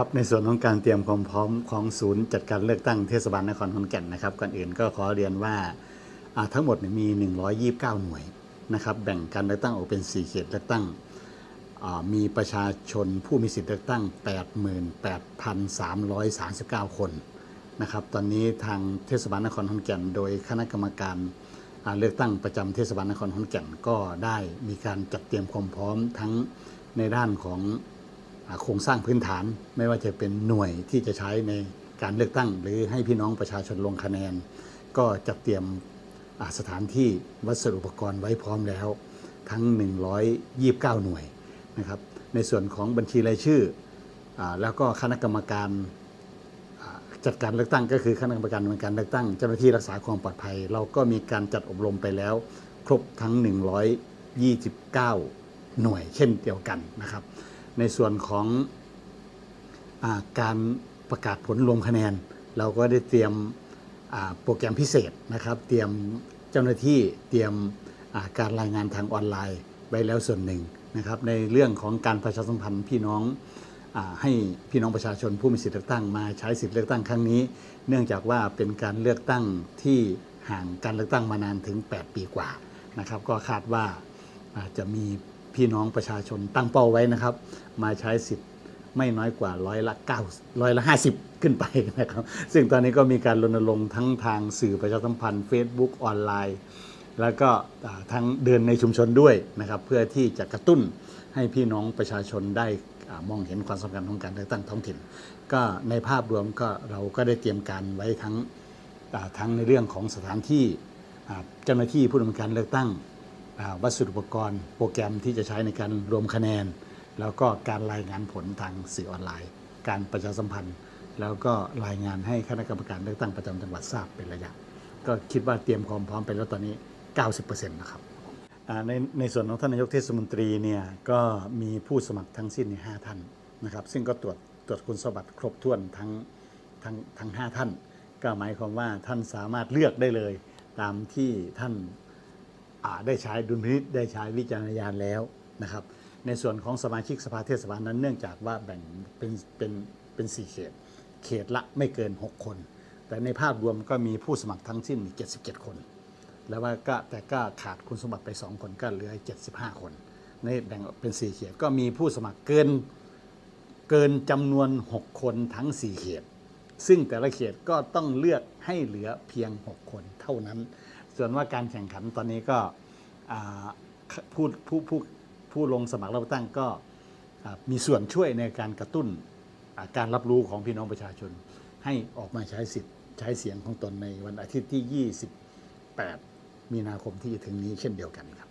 ครับในส่วนของการเตรียมความพร้อมของศูนย์จัดการเลือกตั้งเทศบาลนครขอนแก่นนะครับก่อนอื่นก็ขอเรียนว่าทั้งหมดมี 129 หน่วยนะครับแบ่งการเลือกตั้งออกเป็น 4 เขตเลือกตั้งมีประชาชนผู้มีสิทธิเลือกตั้ง 88,339 คนนะครับตอนนี้ทางเทศบาลนครขอนแก่น โดยคณะกรรมการเลือกตั้งประจำเทศบาลนครขอนแก่นก็ได้มีการจัดเตรียมความพร้อมทั้งในด้านของ โครงสร้างพื้นฐานไม่ว่าจะเป็นหน่วยที่จะใช้ในการเลือกตั้ง หรือให้พี่น้องประชาชนลงคะแนน ก็จัดเตรียมสถานที่วัสดุอุปกรณ์ไว้พร้อมแล้ว ทั้ง 129 หน่วยนะครับในส่วนของบัญชีรายชื่ออแล้วก็คณะกรรมการจัดการเลือกตั้ง ก็คือคณะกรรมการดำเนินการเลือกตั้งเจ้าหน้าที่รักษาความปลอดภัย เราก็มีการจัดอบรมไปแล้ว ครบทั้ง 129 หน่วยเช่นเดียวกันนะครับ ในส่วนของอการประกาศผลรวมคะแนน เราก็ได้เตรียมโปรแกรมพิเศษนะครับ เตรียมเจ้าหน้าที่เตรียมการรายงานทางออนไลน์ไว้แล้วส่วนหนึ่งนะครับในเรื่องของการประชาสัมพันธ์พี่น้องอให้พี่น้องประชาชนผู้มีสิทธิเลือกตั้งมาใช้สิทธิเลือกตั้งครั้งนี้ เนื่องจากว่าเป็นการเลือกตั้งที่ห่างการเลือกตั้งมานานถึง 8 ปีกว่านะครับ ก็คาดว่าจะมี พี่น้องประชาชนตั้งเป้าไว้นะครับ มาใช้สิทธิ์ไม่น้อยกว่าร้อยละ9ร้อยละ 50 ขึ้นไปนะครับ ซึ่งตอนนี้ก็มีการรณรงค์ทั้งทางสื่อประชาสัมพันธ์ Facebook ออนไลน์ แล้วก็ทั้งเดินในชุมชนด้วยนะครับ เพื่อที่จะกระตุ้นให้พี่น้องประชาชนได้อมองเห็นความสำคัญของการเลือกตั้งท้องถิ่น ก็ในภาพรวมก็เราก็ได้เตรียมการไว้ทั้งทั้งในเรื่องของสถานที่เจ้าหน้าที่ผู้ดำเนินการเลือกตั้ง วัสดุอุปกรณ์โปรแกรมที่จะใช้ในการรวมคะแนน แล้วก็การรายงานผลทางสื่อออนไลน์ การประชาสัมพันธ์ แล้วก็รายงานให้คณะกรรมการเลือกตั้งประจำจังหวัดทราบเป็นระยะ ก็คิดว่าเตรียมความพร้อมไปแล้วตอนนี้ 90%นะครับในในส่วนของท่านนายกเทศมนตรีเนี่ยก็มีผู้สมัครทั้งสิ้นใน5ท่านนะครับ ซึ่งก็ตรวจตรวจคุณสมบัติครบถ้วนทั้งทั้งทั้ง5ท่าน ก็หมายความว่าท่านสามารถเลือกได้เลย ตามที่ท่าน ได้ใช้ดุลพินิจได้ใช้วิจารณญาณแล้วนะครับ ในส่วนของสมาชิกสภาเทศบาลนั้นเนื่องจากว่าแบ่งเป็นเป็นเป็นสี่เขต เขตละไม่เกิน 6 คน แต่ในภาพรวมก็มีผู้สมัครทั้งสิ้น 77 คน แล้วว่าก็แต่ก็ขาดคุณสมบัติไป 2 คนก็เหลือ 75 คนในแบ่งเป็น 4 เขตก็มีผู้สมัครเกินเกินจำนวน 6 คนทั้ง 4 เขต ซึ่งแต่ละเขตก็ต้องเลือกให้เหลือเพียง 6 คนเท่านั้น ส่วนว่าการแข่งขันตอนนี้ก็ผู้ผู้ผู้ผู้ลงสมัครรับตั้งก็มีส่วนช่วยในการกระตุ้นการรับรู้ของพี่น้องประชาชน ให้ออกมาใช้สิทธิ์ใช้เสียงของตนในวันอาทิตย์ที่ 28 มีนาคมที่จะถึงนี้เช่นเดียวกันครับ